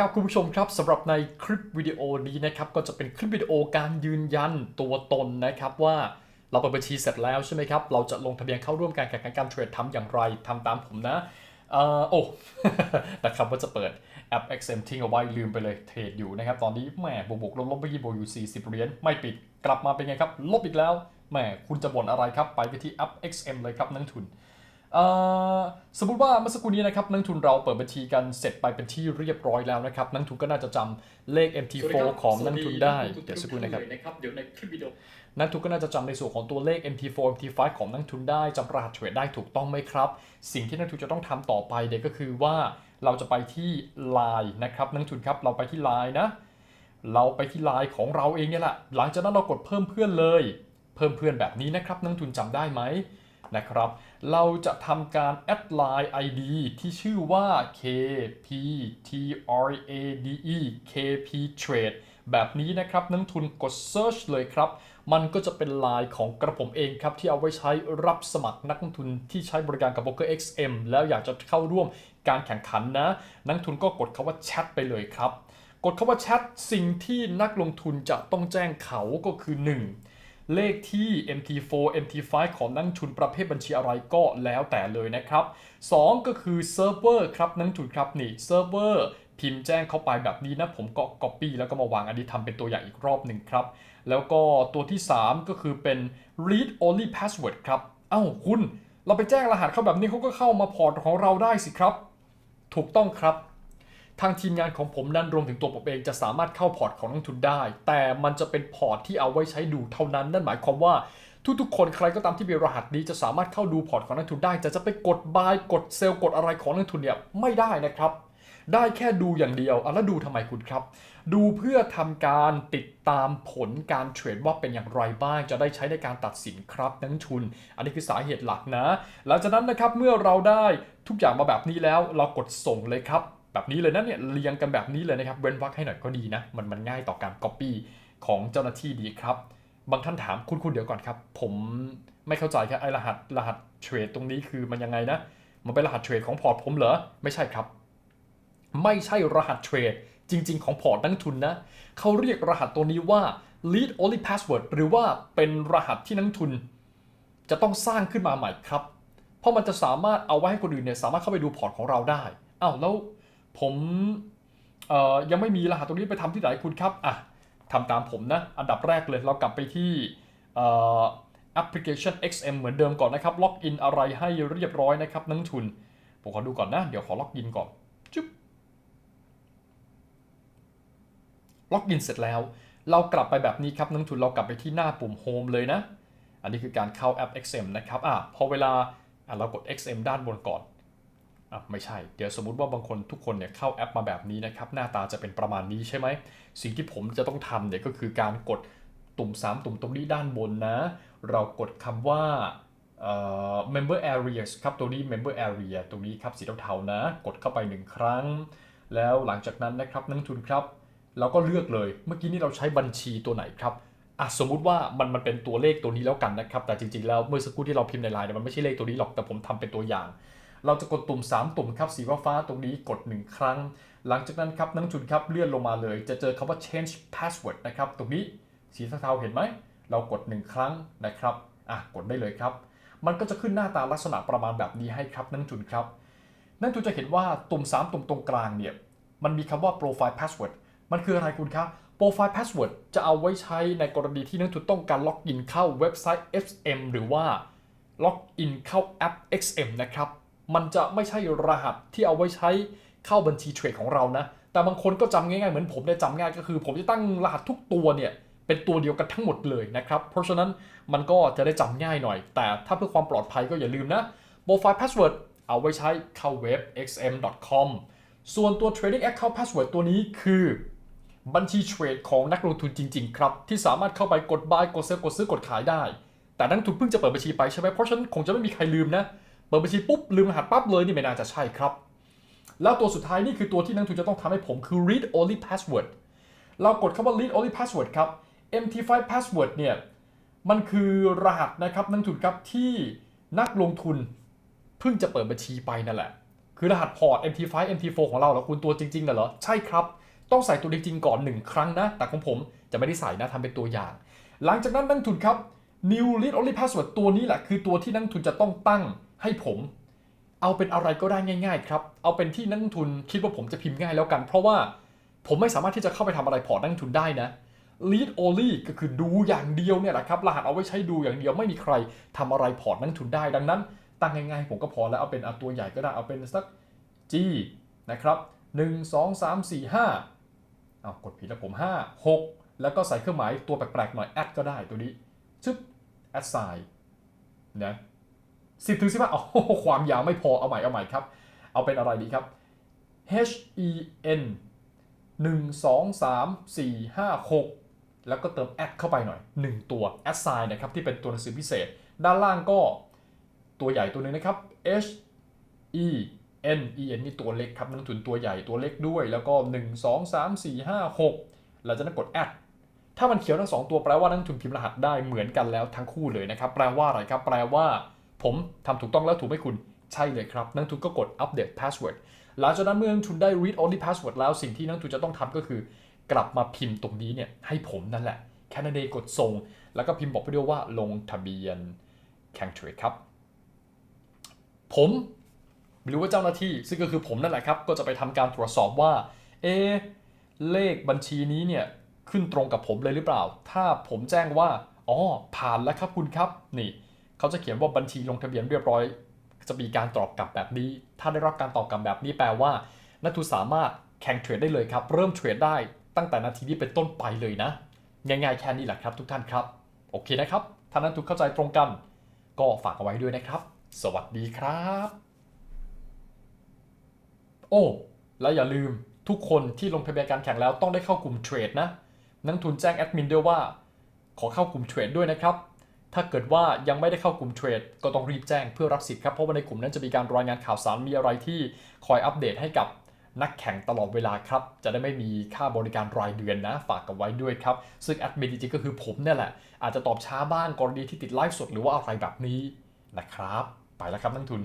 ครับคุณผู้ชมครับสำหรับในคลิปวิดีโอนี้นะครับก็จะเป็นคลิปวิดีโอการยืนยันตัวตนนะครับว่าเราเปิดบัญชีเสร็จแล้วใช่ไหมครับเราจะลงทะเบียนเข้าร่วมการแข่งขันการเทรดทำอย่างไรทำตามผมนะเออโอ้นะครับว่าจะเปิดแอป XM ทิ้งเอาไว้ลืมไปเลยเทรดอยู่นะครับตอนนี้แหมบวกบวกลบลบไปยี่บวกอยู่ 40 เหรียญไม่ปิดกลับมาเป็นไงครับ ลบอีกแล้วแหมคุณจะบ่นอะไรครับไปกันที่แอป XM เลยครับนักทุน สมมติว่าเมื่อสักครู่นี้นะครับนักทุนเราเปิดบัญชีกันเสร็จไปเป็นที่เรียบร้อยแล้วนะครับนักทุนก็น่าจะจำเลข MT4 ของนักทุนได้เดี๋ยวสักครู่นะครับนะครับเดี๋ยวในคลิปวิดีโอนักทุนก็น่าจะจำในส่วนของตัวเลข MT4 MT5 ของนักทุนได้จำรหัสเทรดได้ถูกต้องไหมครับ สิ่งที่นักทุนจะต้องทำต่อไปเดี๋ยวก็คือว่าเราจะไปที่ Line นะครับนักทุนครับเราไปที่ Line นะเราไปที่ Line ของเราเองเนี่ยแหละหลังจากนั้นเรากดเพิ่มเพื่อนเลย เพิ่มเพื่อนแบบนี้นะครับนักทุนจำได้ไหมนะครับ เราจะทำการแอดไลน์ ID ที่ชื่อว่า KPTRADE KP Trade แบบนี้นะครับนักทุนกด Search เลยครับ มันก็จะเป็นไลน์ของกระผมเองครับ ที่เอาไว้ใช้รับสมัครนักลงทุนที่ใช้บริการกับ Broker XM แล้วอยากจะเข้าร่วมการแข่งขันนะ นักทุนก็กดคาว่าแชทไปเลยครับ กดคาว่าแชทสิ่งที่นักลงทุนจะต้องแจ้งเขาก็คือ 1 เลขที่ MT4 MT5 ของนักลงทุนประเภทบัญชีอะไรก็แล้วแต่เลยนะครับ 2 ก็คือเซิร์ฟเวอร์ครับนักลงทุนครับนี่เซิร์ฟเวอร์พิมพ์แจ้งเข้าไปแบบนี้นะผมก็ Copy แล้วก็มาวางอันนี้ทำเป็นตัวอย่างอีกรอบหนึ่งครับ แล้วก็ตัวที่ 3 ก็คือเป็น read only password ครับเอ้าคุณ เราไปแจ้งรหัสเข้าแบบนี้เขาก็เข้ามาพอร์ตของเราได้สิครับ ถูกต้องครับ ทางทีมงานของผมนั้นรวมถึงตัวผมเองจะสามารถเข้าพอร์ตของนักทุนได้ แต่มันจะเป็นพอร์ตที่เอาไว้ใช้ดูเท่านั้น นั่นหมายความว่าทุกๆ คนใครก็ตามที่มีรหัสนี้จะสามารถเข้าดูพอร์ตของนักทุนได้ จะจะไปกด buy กด sell กดอะไรของนักทุนเนี่ยไม่ได้นะครับ ได้แค่ดูอย่างเดียวอะแล้วดูทำไมคุณครับ ดูเพื่อทำการติดตามผลการเทรดว่าเป็นอย่างไรบ้าง จะได้ใช้ในการตัดสินครับนักทุน อันนี้คือสาเหตุหลักนะ หลังจากนั้นนะครับเมื่อเราได้ทุกอย่างมาแบบนี้แล้วเรากดส่งเลยครับ แบบนี้เลยนะเนี่ยเรียงกันแบบนี้เลยนะครับ เว้นวรรคให้หน่อยก็ดีนะ มันมันง่ายต่อการ Copy ของเจ้าหน้าที่ดีครับ บางท่านถามคุณคุณเดี๋ยวก่อนครับ ผมไม่เข้าใจครับไอรหัสรหัสเทรดตรงนี้คือมันยังไงนะ มันเป็นรหัสเทรดของพอร์ตผมเหรอ ไม่ใช่ครับ ไม่ใช่รหัสเทรดจริง ๆ ของพอร์ตนักทุนนะเขาเรียกรหัสตัวนี้ว่า lead only password หรือว่าเป็นรหัสที่นักทุน จะต้องสร้างขึ้นมาใหม่ครับ เพราะมันจะสามารถเอาไว้ให้คนอื่นเนี่ยสามารถเข้าไปดูพอร์ตของเราได้อ้าวแล้ว ผมยังไม่มีรหัสตรงนี้ไปทำที่ไหนคุณครับอะทำตามผมนะ อันดับแรกเลยเรากลับไปที่แอปพลิเคชัน XM เหมือนเดิมก่อนนะครับ ล็อกอินอะไรให้เรียบร้อยนะครับนักทุน ผมขอดูก่อนนะ เดี๋ยวขอล็อกอินก่อนจุ๊บล็อกอินเสร็จแล้ว เรากลับไปแบบนี้ครับนักทุนเรากลับไปที่หน้าปุ่ม Home เลยนะ อันนี้คือการเข้าแอป XM นะครับอะพอเวลาอะเรากด XM ด้านบนก่อน อะไม่ใช่ เดี๋ยวสมมุติว่าบางคนทุกคนเนี่ยเข้าแอปมาแบบนี้นะครับ หน้าตาจะเป็นประมาณนี้ใช่ไหม สิ่งที่ผมจะต้องทำเนี่ยก็คือการกดตุ่ม 3 ตุ่มตรงนี้ด้านบนนะ เรากดคำว่าเอ่อ member areas ครับ ตัวนี้ member area ตรงนี้ครับสีเทาๆนะ กดเข้าไป 1 ครั้ง แล้วหลังจากนั้นนะครับนักลงทุนครับ เราก็เลือกเลย เมื่อกี้นี้เราใช้บัญชีตัวไหนครับอะสมมุติว่ามันมันเป็นตัวเลขตัวนี้แล้วกันนะครับ แต่จริงๆแล้วเมื่อสักครู่ที่เราพิมพ์ในไลน์เนี่ยมันไม่ใช่เลขตัวนี้หรอก แต่ผมทำเป็นตัวอย่าง เราจะกดตุ่ม 3 ตุ่มครับสีฟ้าตรงนี้กด 1 ครั้ง หลังจากนั้นครับนักลงทุนครับเลื่อนลงมาเลย จะเจอคำว่า change password นะครับตรงนี้สีเทาเห็นไหม เรากด 1 ครั้งนะครับอะกดได้เลยครับ มันก็จะขึ้นหน้าตาลักษณะประมาณแบบนี้ให้ครับนักลงทุนครับนักลงทุนจะเห็นว่าตุ่ม 3 ตุ่มตรงกลางเนี่ยมันมีคำว่า profile password มันคืออะไรคุณครับ profile password จะเอาไว้ใช้ในกรณีที่นักลงทุนต้องการล็อกอินเข้าเว็บไซต์ XM หรือว่าล็อกอินเข้าแอป XM นะครับ มันจะไม่ใช่รหัสที่เอาไว้ใช้เข้าบัญชีเทรดของเรานะ แต่บางคนก็จำง่ายๆเหมือนผมเนี่ยจำง่ายก็คือ ผมจะตั้งรหัสทุกตัวเนี่ยเป็นตัวเดียวกันทั้งหมดเลยนะครับ เพราะฉะนั้นมันก็จะได้จำง่ายหน่อย แต่ถ้าเพื่อความปลอดภัยก็อย่าลืมนะ profile password เอาไว้ใช้เข้าเว็บ xm.com ส่วนตัว trading account password ตัวนี้คือบัญชีเทรดของนักลงทุนจริง ๆ ครับ ที่สามารถเข้าไปกด buy กด sell กดซื้อกดขายได้ แต่นักทุนเพิ่งจะเปิดบัญชีไปใช่ไหมเพราะฉะนั้นคงจะไม่มีใครลืมนะ เปิดบัญชีปุ๊บลืมรหัสปั๊บเลยนี่ไม่น่าจะใช่ครับ แล้วตัวสุดท้ายนี่คือตัวที่นักทุนจะต้องทำให้ผมคือ read only password เรากดคำว่า read only password ครับ MT5 password เนี่ยมันคือรหัสนะครับนักทุนครับที่นักลงทุนเพิ่งจะเปิดบัญชีไปนั่นแหละ คือรหัสพอร์ต MT5 MT4 ของเราเหรอคุณตัวจริงๆน่ะเหรอ ใช่ครับ ต้องใส่ตัวจริงๆก่อน 1 ครั้งนะ แต่ของผมจะไม่ได้ใส่นะทำเป็นตัวอย่าง หลังจากนั้นนักทุนครับ New Lead Only Password ตัวนี้แหละคือตัวที่นักทุนจะต้องตั้งให้ผม เอาเป็นอะไรก็ได้ง่าย ๆ ครับ เอาเป็นที่นักทุนคิดว่าผมจะพิมพ์ง่ายแล้วกัน เพราะว่าผมไม่สามารถที่จะเข้าไปทำอะไรพอร์ตนักทุนได้นะ lead only ก็คือดูอย่างเดียวเนี่ยแหละครับ รหัสเอาไว้ใช้ดูอย่างเดียวไม่มีใครทำอะไรพอร์ตนักทุนได้ ดังนั้น ตั้งง่ายๆผมก็พอแล้วเอาเป็นเอาตัวใหญ่ก็ได้เอาเป็นสัก G นะครับ1 2 3 4 5เอากดผิดแล้วผม 5 6 แล้วก็ใส่เครื่องหมายตัวแปลกๆหน่อย add ก็ได้ตัวนี้ ชึบ add sign นะสิบถึงสิบห้าโอ้โหความยาวไม่พอเอาใหม่เอาใหม่ครับ เอาเป็นอะไรดีครับ H E N 1 2 3 4 5 6 แล้วก็เติม add เข้าไปหน่อย 1 ตัว add sign นะครับที่เป็นตัวหนังสือพิเศษ ด้านล่างก็ตัวใหญ่ตัวหนึงนะครับ H E N E N นี่ตัวเล็กครับนักลงทุนตัวใหญ่ตัวเล็กด้วย แล้วก็ 1 2 3 4 5 6 เราจะนั้นกด add ถ้ามันเขียวทั้งสองตัวแปลว่านักลงทุนพิมพ์รหัสได้เหมือนกันแล้วทั้งคู่เลยนะครับ แปลว่าอะไรครับ แปลว่า ผมทำถูกต้องแล้วถูกไหมคุณ ใช่เลยครับ นักลงทุนก็กด update password หลังจากนั้นเมื่อนักทุนได้ read only password แล้วสิ่งที่นักลงทุนจะต้องทำก็คือ กลับมาพิมพ์ตรงนี้เนี่ยให้ผมนั่นแหละแค่นั้นเองกดส่ง แล้วก็พิมพ์บอกไปด้วยว่าลงทะเบียนแข่งเทรดครับ ผมหรือว่าเจ้าหน้าที่ซึ่งก็คือผมนั่นแหละครับ ก็จะไปทำการตรวจสอบว่า เอเลขบัญชีนี้เนี่ย ขึ้นตรงกับผมเลยหรือเปล่า ถ้าผมแจ้งว่า อ๋อ ผ่านแล้วครับคุณครับ นี่ เขาจะเขียนว่าบัญชีลงทะเบียนเรียบร้อย จะมีการตอบกลับแบบนี้ ถ้าได้รับการตอบกลับแบบนี้แปลว่านักทุนสามารถแข่งเทรดได้เลยครับ เริ่มเทรดได้ตั้งแต่นาทีนี้เป็นต้นไปเลยนะ ง่ายๆแค่นี้แหละครับ ทุกท่านครับ โอเคนะครับ ถ้านักทุนเข้าใจตรงกัน ก็ฝากเอาไว้ด้วยนะครับ สวัสดีครับ โอ้ และอย่าลืมทุกคนที่ลงทะเบียนการแข่งแล้วต้องได้เข้ากลุ่มเทรดนะ นักทุนแจ้งแอดมินด้วยว่า ขอเข้ากลุ่มเทรดด้วยนะครับ ถ้าเกิดว่ายังไม่ได้เข้ากลุ่มเทรดก็ต้องรีบแจ้งเพื่อรับสิทธิ์ครับ เพราะว่าในกลุ่มนั้นจะมีการรายงานข่าวสารมีอะไรที่คอยอัปเดตให้กับนักแข่งตลอดเวลาครับ จะได้ไม่มีค่าบริการรายเดือนนะ ฝากกันไว้ด้วยครับ ซึ่งแอดมินจริงๆก็คือผมเนี่ยแหละ อาจจะตอบช้าบ้างกรณีที่ติดไลฟ์สดหรือว่าอะไรแบบนี้นะครับ ไปแล้วครับนักทุน